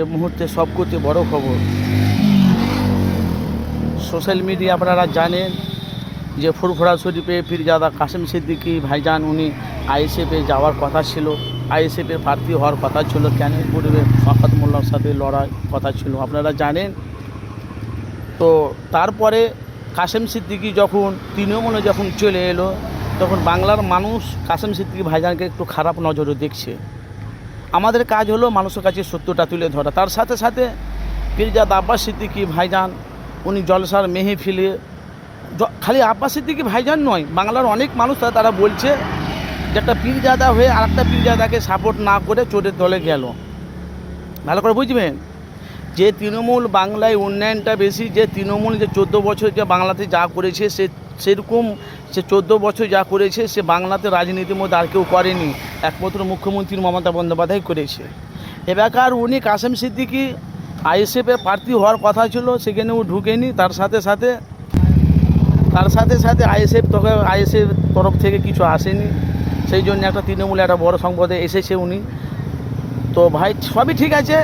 এ মুহূর্তে সবকটি বড় খবর। সোশ্যাল মিডিয়া আপনারা জানেন যে ফুরফুরা শরীফে পীরজাদা কাসেম সিদ্দিকি ভাইজান, উনি আইএসএফে যাওয়ার কথা ছিল। আইএসএফের প্রার্থী হওয়ার কথা ছিল। কেন পূর্বে শখাত মোল্লার সাথে লড়ার কথা ছিল। আপনারা জানেন? তো তারপরে কাসেম সিদ্দিকি যখন তৃণমূলে যখন চলে এলো, তখন বাংলার মানুষ কাসেম সিদ্দিকী ভাইজানকে একটু খারাপ নজরে দেখছে। আমাদের কাজ হলো মানুষের কাছে সত্যটা তুলে ধরা। তার সাথে সাথে পীরজাদ আব্বাস সিদ্দিকী ভাইজান, উনি জলসার মেহফিলে খালি আব্বাস সিদ্দিকী ভাইজান নয়, বাংলার অনেক মানুষ তারা বলছে যে একটা পীরজাদা হয়ে আর একটা পীরজাদাকে সাপোর্ট না করে চোরের দলে গেল। ভালো করে বুঝবেন? যে তৃণমূল বাংলায় উন্নয়নটা বেশি, যে তৃণমূল যে চোদ্দ বছর যে বাংলাতে যা করেছে, সে সেরকম সে চোদ্দ বছর যা করেছে, সে বাংলাতে রাজনীতির মধ্যে আর কেউ করেনি। একমাত্র মুখ্যমন্ত্রী মমতা বন্দ্যোপাধ্যায় করেছে। এবারকার উনি কাসেম সিদ্দিকি আইএসএফের প্রার্থী হওয়ার কথা ছিল, সেখানে ও ঢুকেনি। তার সাথে সাথে, তার সাথে সাথে আইএসএফ তবে আইএসএফ তরফ থেকে কিছু আসেনি। সেই জন্য একটা তৃণমূলে একটা বড় সংবাদে এসেছে উনি। তো ভাই, সবই ঠিক আছে।